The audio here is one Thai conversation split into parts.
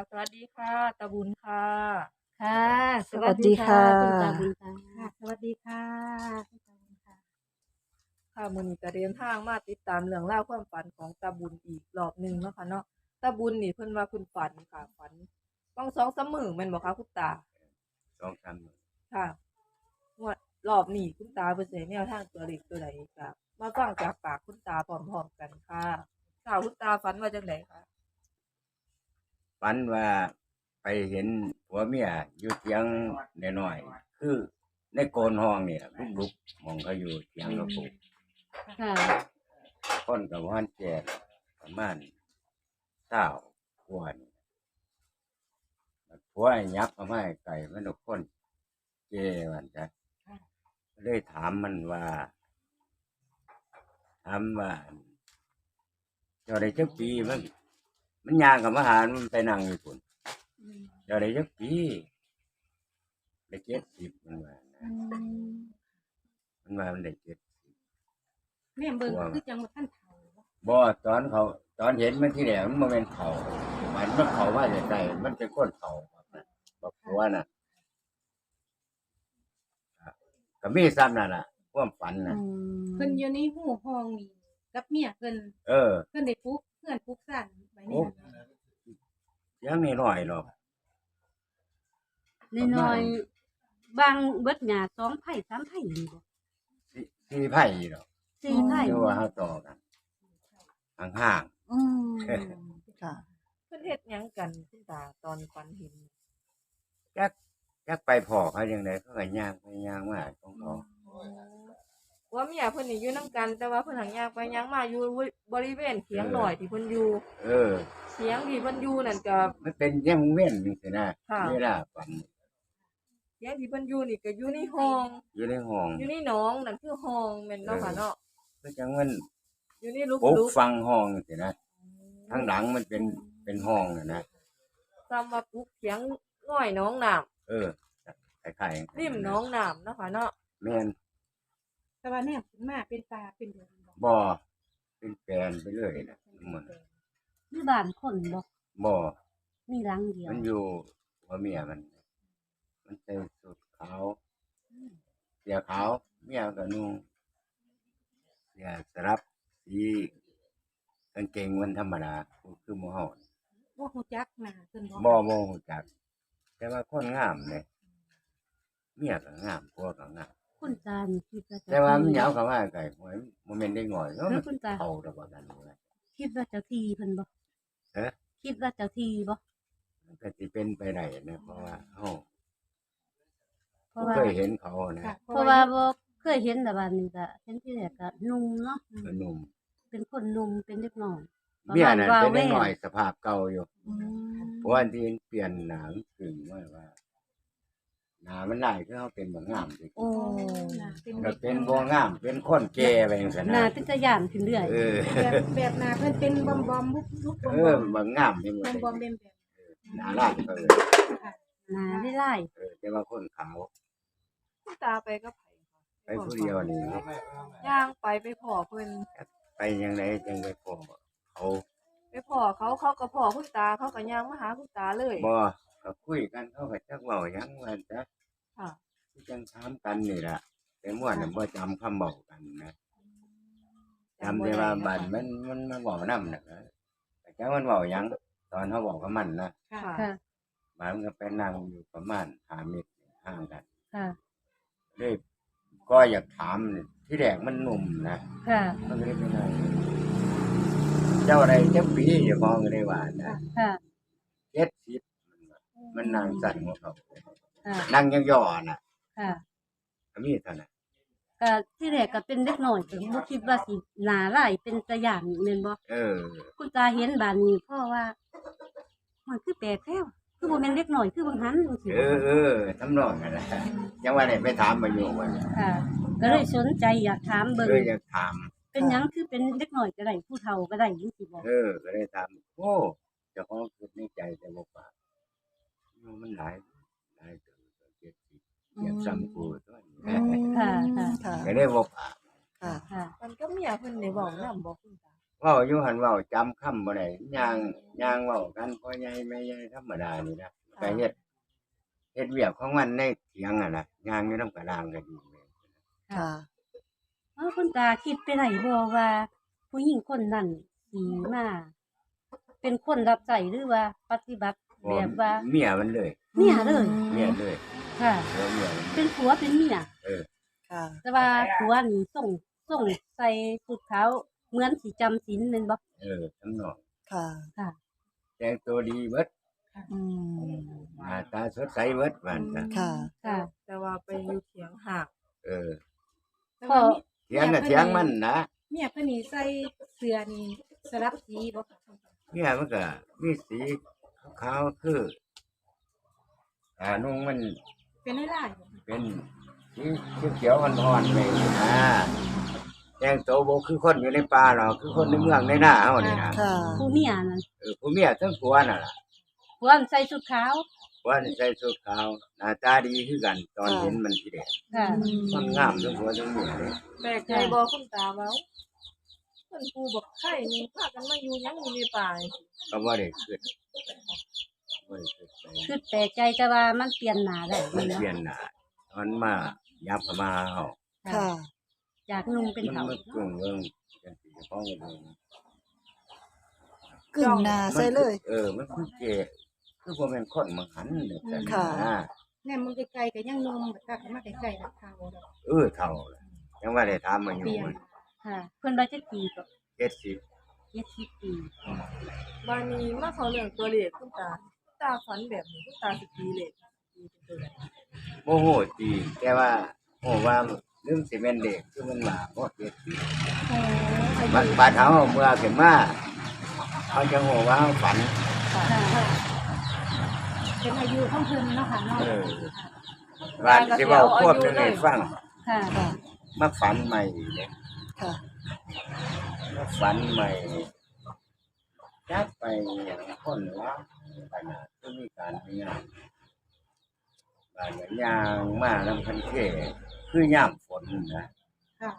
ค่ะสวัสดีค่ะตาบุญค่ะ ค่ะ สวัสดีค่ะคุณตาบุญค่ะค่ะสวัสดีค่ะคุณตาบุญค่ะ ค่ะมื้อนี้ก็เดินทางมาติดตามเรื่องราวความฝันของตาบุญอีกรอบหนึงเนาะค่ะเนาะตาบุญนี่เพิ่นว่าเพิ่นฝันค่ะฝันต้องสองสามมื้อแม่นบ่คะคุณตา สองสามมื้อค่ะงวดรอบนี้คุณตาเพิ่นสิให้แนวทางตัวเลขตัวใดก็มาฟังจากปากคุณตาพร้อมๆกันค่ะค่ะคุณตาฝันว่าจังไดคะ ฝันว่าไปเห็นผัวเมียอยู่เถียงน้อยๆคือในโกนห้องนี่ล่ะลุกๆมองเขาอยู่เถียงกระปุกค่ะคนกับว่านแจกประมาณเศร้าผัวนี่ผัวไอ้ยักษ์มาไม่ไก่มันเอาคนเจมันจ้ะเลยถามมันว่า ถามว่าเจ้าได้จักปีมัน มันยางกับมาหารมันไปนั่งอยู่ปุ่นเจ้าได้จักปีได้เจ็ดสิบมันว่านะมันว่ามันได้เจ็ดแม่เบิ่งคือจังหวัดท่านเฒ่าบ่บ่ตอนเขา ตอนเห็นมันที่แหลมันบ่แม่นเขามันมันเขาว่าจะใส่มันเป็นคนเขาแบบนั้นบอกผัวน่ะครับก็มีซ้ำนั่นล่ะความฝันน่ะเพิ่นอยู่ในหูห้องนี่กับเมียเพิ่นเออเพิ่นได้ปลุก เพื่อนปลุกสั่นไว้นี่โอ้ยังนี่น้อยหรอกน้อยๆบางเบิดหยาสองไผ่สามไผ่นี่บ่สี่สี่ไผ่หรอกสี่ไผ่เดี๋ยวว่าเขาต่อกันห่างอืมค่ะ เพิ่นเฮ็ดหยังกันคุณตาตอนฝันเห็นๆจักจักไปพอเขาอย่างไรเขาก็ย่างไปย่างมาของเขา ว่าเมียเพิ่นนี่อยู่นํกัน แต่ว่าเพิ่นหังย่างไปย่างมาอยู่บริเวณเถียงหน่อยที่เพิ่นอยู่เออเสียงที่เพิ่นอยู่นั่นก็ มันเป็นเยี่ยงเว้นนี่สินะค่ะ เวลาฝันเสียงที่เพิ่นอยู่นี่ก็อยู่ในห้อง อยู่ในห้องอยู่ในหนองนั่นคือห้องแม่นเนาะค่ะเนาะก็จังมันอยู่ในลุกปลุกลุกฟังห้องสินะทางหลังมันเป็นเป็นห้องน่ะนะซ้ำว่าปลุกเสียงน้อยหน้องน้ำเออคล้ายๆริมหน้องน้ำเนาะค่ะเนาะแม่น แต่ว่าแนมขึ้นมาเป็นตาเป็นเดือนบ่บ่เป็นแปลนไปเรื่อยนะมันมีบ้านคนบ่บ่มีหลังเดียวมันอยู่หัวเมียมัน มันใส่สุดขาวเสียขาวเมียก็นุ่งเสียสลับสีกางเกงวันธรรมดาคือหมู่เฮา บ่ฮู้จักหน้าเพิ่นบ่บ่บ่ฮู้จัก แต่ว่าคนงามเลยเมียก็งามผัวก็งาม คุณตานี่คิดว่าจะแต่ว่ามันเหยาวเข้ามาไก่หวยบ่แม่นได้ง่อยเนาะแล้มัวนคุณตา เข้าระบ่กันเลยคิดว่าเจ้าที่เพิ่นบ่เอ๊ะคิดว่าเจ้าที่บ่มันก็สิเป็นไปได้นะเพราะว่าเฮาเพราะบ่ว่าเคยเห็นเขานะค่ะเพราะว่าบ่เคยเห็นแต่บ้านนี้ก็เห็นที่แรกก็หนุ่มเนาะเออหนุ่มเป็นคนหนุ่มเป็นเด็กน้อยเมียน่ะประมาณเป็นได้ว่าแว่ง่อยสภาพเก่าอยู่ อืมเพราะว่าที่เปลี่ยนหนังถึงว่าว่า หนามันได้คือเฮาเป็นบ่งามสิโอ้หน้าเป็นก็เป็นบ่งาม เป็นคนแก่ไปจังซั่นหน้านะเป็นตะย่านขึ้นเรื่อยเออแบบแบบหน้าเพิ่นเป็นบอมบอมลุกลุกบอมเอบออมบ่งามไปหมดบอมบอมเลเป็ยนแบบหน้าลายเออหน้าได้ไล่เออแต่ว่าคนขาวคุณตาไปกับไผค่ะไปผู้เดียวนี่ย่างไปไปพ่อเพิ่นไปยังไงจังไปพอเขาไปพ่อเขาเขาก็พ่อคุณตาเขาก็ย่างมาหาคุณตาเลยบ่ ก็คุยกันเขาก็จักเว้าหยังว่าจ้ะค่ะ ที่จังถามกันนี่ล่ะ แต่ม่วนน่ะบ่จำคำเว้ากันนะจำได้ว่าบัดมันมันมาเว้านำน่ะนะแต่จังมันเว้าหยังตอนเฮาเว้ากับมันนะค่ะค่ะบางก็ไปนั่งอยู่ประมาณห้าเมตรห่างกันค่ะ เลยก็อยากถามนี่ที่แรกมันหนุ่มนะ ค่ะ มันก็เลยไปนั่งเจ้าอะไรเจ้าปีอย่ามองก็ได้ว่านะค่ะ เจ็ดสิบ มันนั่งสั่นหัวเขาค่ะนั่งย่อๆน่ะค่ะก็มีเท่านั้นก็ที่แรกก็เป็นเด็กน้อยก็บ่คิดว่าสิหน้าไล่เป็นตะย่านแม่นบ่เออ คุณตาเห็นบ้านนี้เพราะว่า มันคือแปลกแท้วคือบ่แม่นเด็กน้อยคือบางหันจังซี่เออเออทำนองกันนะยังว่าได้ไปถามมาอยู่ว่าค่ะ ก็เลยสนใจอยากถามเบิ่งเอออยากถาม เป็นหยังคือเป็นเด็กน้อยก็ได้ผู้เฒ่าก็ได้จังซี่บ่เออ ก็เลยถาม โอ้เจ้าของคิดในใจแต่บ่ปาก มันหลายหลายเกินเจ็ดสิบอยากซ้ำกูตัวนี้ค่ะ ค่ะ ค่ะ ก็เลยบ่ปากค่ะ ค่ะ มันก็เมียเพิ่นได้เว้านำบ่คุณตาเว้าอยู่หันเว้าจำคำบ่ได้ย่างย่างเว้ากันพ่อใหญ่แม่ใหญ่ธรรมดานี่นะก็เฮ็ดเฮ็ดเวียกของมันในเถียงอะนะย่างอยู่นำกระดางก็ดีแม่ค่ะ เออคุณตาคิดไปไหนบ่ว่า ผู้หญิงคนนั้นสีมา เป็นคนรับใช้หรือว่าปฏิบัติ แบบว่า เมียมันเลยเมียเลย เมียเลยค่ะเออเมียมันเป็นผัวเป็นเมียค่ะ แต่ว่าผัวนี่ส่งส่งใส่สุดขาวเหมือนสิจำศีลแม่นบ่เออทั้งนอกค่ะค่ะ แต่งตัวดีเบิดอืม หน้าตาสดใสเบิดมันนะค่ะ ค่ะ แต่ว่าไปอยู่เถียงหักเออแต่ว่าเถียงน่ะเถียงมันนะเมียเพิ่นนี่ใส่เสื้อนี่สลับสีบ่ค่ะเมียมันก็มีสี ขาวๆคืออ่านุ่งมันเป็นลายๆบ่เป็นสีเขียวๆอ่อนๆเลยนะแต่งตัวบ่คือคนอยู่ในป่าหรอกคือคนในเมืองในหน้าเฮานี่นะค่ะผู้เมียนั่นเออผู้เมียทั้งผัวน่ะล่ะผัวมันใส่สุดขาวผัวนี่ใส่ชุดขาวหน้าตาดีคือกัน ตอนค่ะเห็นมันทีเด็ดค่ะมันงามทั้งผัวทั้งเมียเลยแปลกใจบ่คุณตาเว้า เพิ่นปูบอกไข่นี่พากันมาอยู่หยังอยู่ในป่าจังซี้ก็บ่ได้ขึ้นบ่ได้ขึ้นไปคือแปลกใจแต่ว่ามันเปลี่ยนหน้าได้มัแม่นนเปลี่ยบ่นหน้าตอนมายับเข้ามาเฮาค่ะ จากหนุ่มเป็นมันเฒ่ามันกึ่งเรื่องกันสิเจ้าของกันเองกึ่งหนาใส่เลย เออ มันคือเกคือบ่แม่นคนมาหันเนี่ยแต่ค่ะ นะแน่มึงไกลๆก็ยังนมแบบถ้ามาใกล้ๆแบบทางบ่ดอกเออเท่าเลยยังว่าได้ถามมาอยู่เปลี่ยน ค่ะ เพิ่นว่าจักปีก็70 70ปีบานี้มาเขาเรื่องตัวเลขคุณตาคุณตาฝันแบบนี้คุณตาสิตีเลขตีเป็นตัวใดโมโหตีแต่ว่าโอ้ว่าเรื่องสิแม่นเด็กคือมันมาบ่เฮ็ดสิโอ้อาบัดยุบาดเฮาเมื่อขึ้นมาเขาจะโหว่าเราฝัน ค่ะเป็นอายุของเพิ่นเนาะค่ะเนาะเออว่าสิเว้าควบหนึงให้ฟังค่ะค่ะ มาฝันใหม่อีกเนี่ย ค่ะมาฝันใหม่จักไปอย่างคนละขนาดก็มีการมีงานบานยางมาลำคันเทคือย่ามฝนนะค่ะ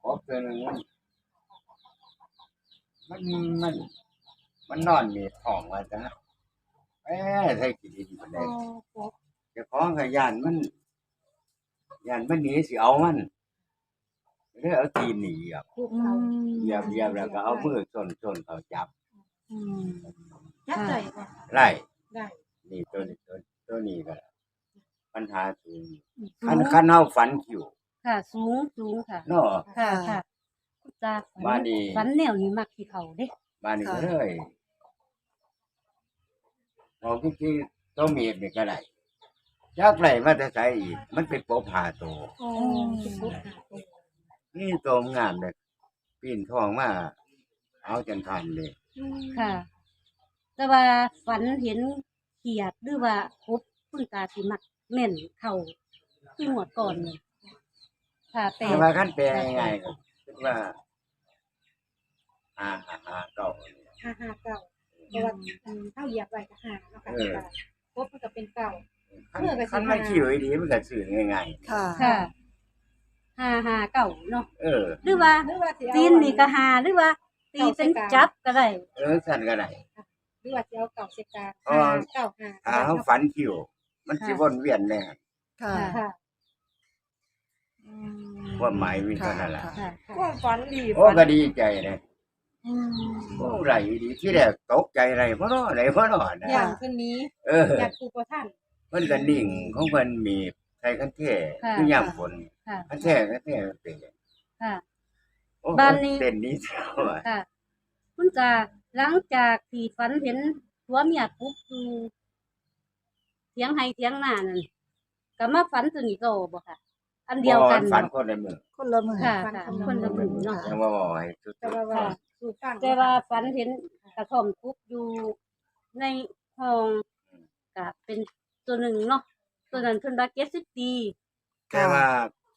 ขอเตือนหนึ่งมันมันมันมันนอนมีท้องว่าจ้ะเอ้ยใส่กินดีๆโอ้ได้โหเจ้าของกับยานมันยานมันหนีสิเอามัน เลยเอาตีนหนีอะคุกเหยียบเหยียบแล้วก็เอามือชนชนเขาจับอืมยัดใจบ่ไล่ได้ นี่ตัวนี้ตัวตัวนี้ก็ปัญหาสูงสูคันงคันเอาฝันคิวค่ะ สูงสูงค่ะ เนาะ ค่ะค่ะคุณตาฝับ้านนี้ฝันแนวนี้มักที่เขาเด้บ้านนี้ก็เลยเอาจริงๆตัวเมียนี่ก็ได้จักไรมาแต่ใส่อีก มันเป็นโปบหาตัวโอ้สุขุ ค่ะนี่ตัวงามเลยปีนทองมาเอาจนทันเลยค่ะ แต่ว่าฝันเห็นเขียดหรือว่าคบคุณตาสิมักแม่นเข้าคือหมวดก่อนนี่ค่ะแต่แต่ว่าขั้นแปลง่ายๆก็คือว่าหาหาหาเก่าห้าห้าเก้าเพราะว่าอืมเท่าเหยียบไว้ก็ห้าเนาะค่ะเออครบมันก็เป็นเก้า ขั้นเมื่อก็สิขั้นมันคิวไอ้ดีมันก็สื่อง่ายค่ะ ค่ะ ห้าห้าเก่าเนาะๆเออ หรือว่าหรือว่าสิเอาจีนนี่ก็หาหรือว่า ตีเป็นจับก็ได้เออสั่นก็ได้ หรือว่าสิเอาเก้าเสกาอ๋อห้าเก้าห้าถ้าเขาฝันคิว มันสิวนเวียนแน่ค่ะค่ะความหมายมีเท่านั้นแหละค่ะความฝันดีโอ้ฝันก็ดีใจเลยอืมโอ้ไรดีที่แรกตกใจอะไรเพราะน้ออะไรเพราะน้อนะอย่างเพิ่นนี้เออ อยากปูประท่านเพิ่นก็นิ่งของเพิ่นมีใส่กันแท้ค่ะคือย่ำฝนค่ะกันแท้กันแท้เป็นค่ะ โอ้บ้านนี้ เต้นนี้เจ้าอะค่ะ คุณตาหลังจากที่ฝันเห็นผัวเมียปุ๊บอยู่เถียงไห้เถียงหน้านั่นก็มาฝันตัวนี้ก็บ่ค่ะ อันเดียวกันบ่ ฝันคนในเมืองคนละมือค่ะค่ะคนละหมู่เนาะ ยังว่าบอกให้สุดแต่ว่าว่าสู่ฟังแต่ว่าฝันเห็นกระท่อมปุ๊บอยู่ในห้องก็เป็นตัวหนึ่งเนาะ ตัวนั้นเพิ่นว่า70ปีๆแต่ว่า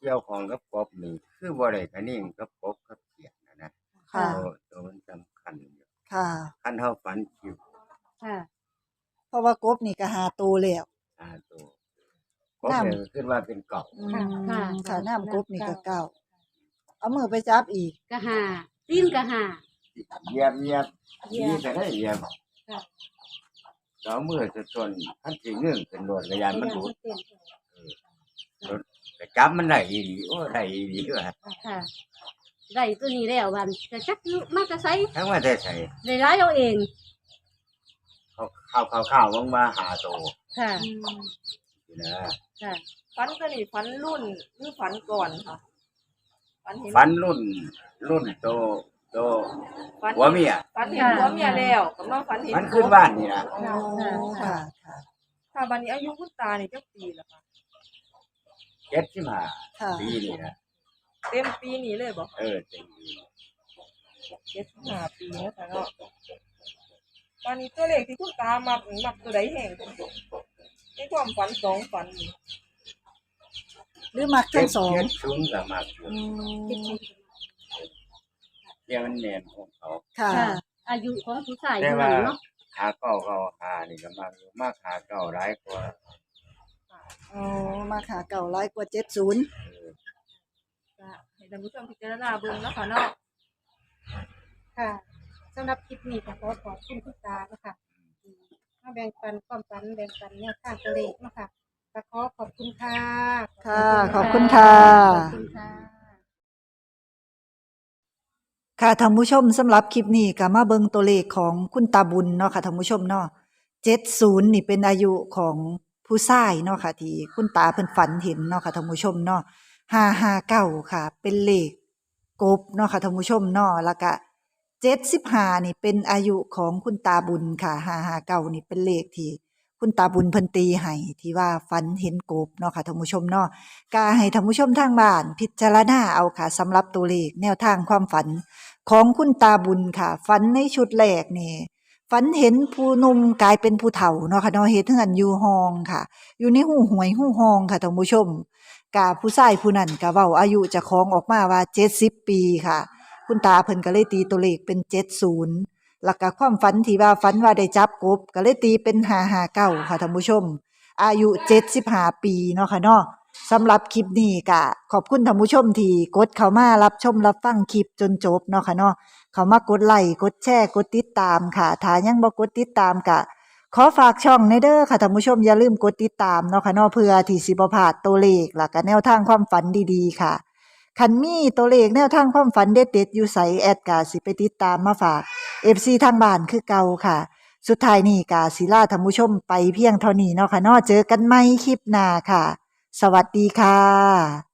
เกี่ยวของกับกบนี่คือบ่ได้คะนิ่งกับกบกับเขียดนะนะค่ะโอ้ตัวมันสำคัญอยู่ค่ะ คันเฮาฝันคิวค่ะ เพราะว่ากบนี่ก็หาตัวแล้วอ่าตัวกบเนี่ยขึ้นว่าเป็นเก่าอืมค่ะ ค่ะน้ำกบนี่ก็เก่า เอามือไปจับอีกก็หาตีนก็หาเหยียบเหยียบเหยียบนี่ก็ได้เหยียบ ค่ะสองมือจะชนท่านสิเงื่อนขึ้นรถกระยานมันดูดเต้นแต่จับมันได้อีดีโอ้ได้อีดีว่ะค่ะได้ตัวนี้แล้ววันจะจักอยู่มันจะใส่ทั้งว่าได้ใส่ได้ร้ายเอาเองเขาข้าวข้าวข้าวว่างมาหาโตค่ะอืมอยู่นะค่ะฝันตัวนี้ฝันรุ่นหรือฝันก่อนค่ะฝันเห็นฟันรุ่นรุ่นโต โตฝันหัวเมียฝันเห็นหัวเมียแล้วก็มาฝันเห็นมันขึ้นบ้านนี่นะอ๋อค่ะค่ะค่ะบัดนี้อายุคุณตานี่จักปีแล้วค่ะเจ็ดสิบห้าค่ะปีนี่นะเต็มปีนี้เลยบ่เออเต็มปีเจ็ดสิบห้าปีนะคะเนาะตอนนี้ตัวเลขที่คุณตามักนี่มักตัวใดแห่งในความฝันสองฝันนี่หรือมักเจ็ทั้ดงสองเจ็ดชุ่มกับมากอยู่อืม เที่ยมันแน่นของเขา ค่ะ ค่ะ อายุของผู้ชายแต่อยู่ว่านั่นเนาะหาเก้าเก้าหานี่ก็มากอยู่มากหาเก้าหลายกว่าอ๋อ มาค่ะเก่าร้อยกว่าเจ็ดศูนย์เออก็ให้ท่านผู้ชมพิจารณาเบิ่งเนาะคะเนาะค่ะสำหรับคลิปนี้ก็ขอขอบคุณคุณตาเนาะค่ะอืมมาแบ่งปันความฝันแบ่งปันแนวทางตัวเลขเนาะค่ะก็ขอขอบคุณค่ะ ค่ะ ขอบคุณค่ะ ขอบคุณ ค่ะท่านผู้ชมสำหรับคลิปนี้ก็มาเบิ่งตัวเลขของคุณตาบุญเนาะค่ะท่านผู้ชมเนาะ70นี่เป็นอายุของผู้ชายเนาะค่ะที่คุณตาเพิ่นฝันเห็นเนาะค่ะท่านผู้ชมเนาะ559ค่ะ เป็นเลขกบเนาะค่ะท่านผู้ชมเนาะแล้วก็75นี่เป็นอายุของคุณตาบุญค่ะ559นี่เป็นเลขที่ คุณตาบุญเพิ่นตีให้ที่ว่าฝันเห็นกบเนาะค่ะท่านผู้ชมเนาะก็ให้ท่านผู้ชมทางบ้าน พิจารณาเอาค่ะสำหรับตัวเลขแนวทางความฝัน ของคุณตาบุญค่ะ ฝันในชุดแรกนี่ฝันเห็นผู้หนุ่มกลายเป็นผู้เฒ่าเนาะค่ะเนาะเฮ็ดเฮือนอยู่ห้องค่ะ อยู่ในหูหวยหูห้องค่ะท่านผู้ชมกะผู้ชายผู้นั้นก็เว้าอายุจะของออกมาว่า70ปีค่ะ คุณตาเพิ่นก็เลยตีตัวเลขเป็น70 แล้วก็ความฝันที่ว่าฝันว่าได้จับกบก็เลยตีเป็น559ค่ะท่านผู้ชม อายุ75ปีเนาะค่ะเนาะสำหรับคลิปนี้ก็ขอบคุณท่านผู้ชมที่กดเข้ามารับชมรับฟังคลิปจนจบเนาะค่ะเนาะเข้ามากดไลค์กดแชร์กดติดตามค่ะถ้ายังบ่กดติดตามก็ขอฝากช่องในเด้อค่ะท่านผู้ชมอย่าลืมกดติดตามเนาะค่ะเนาะเพื่อที่สิบ่พลาดตัวเลขแล้วก็แนวทางความฝันดีๆค่ะคันมีตัวเลขแนวทางความฝันเด็ดๆอยู่ไสแอดกาสิไปติดตามมาฝาก เอฟซีทางบ้านคือเก่าค่ะ สุดท้ายนี่กาศิลาธรรมุชมไปเพียงเท่านี้เนาะค่ะเนาะเจอกันใหม่คลิปหน้าค่ะ สวัสดีค่ะ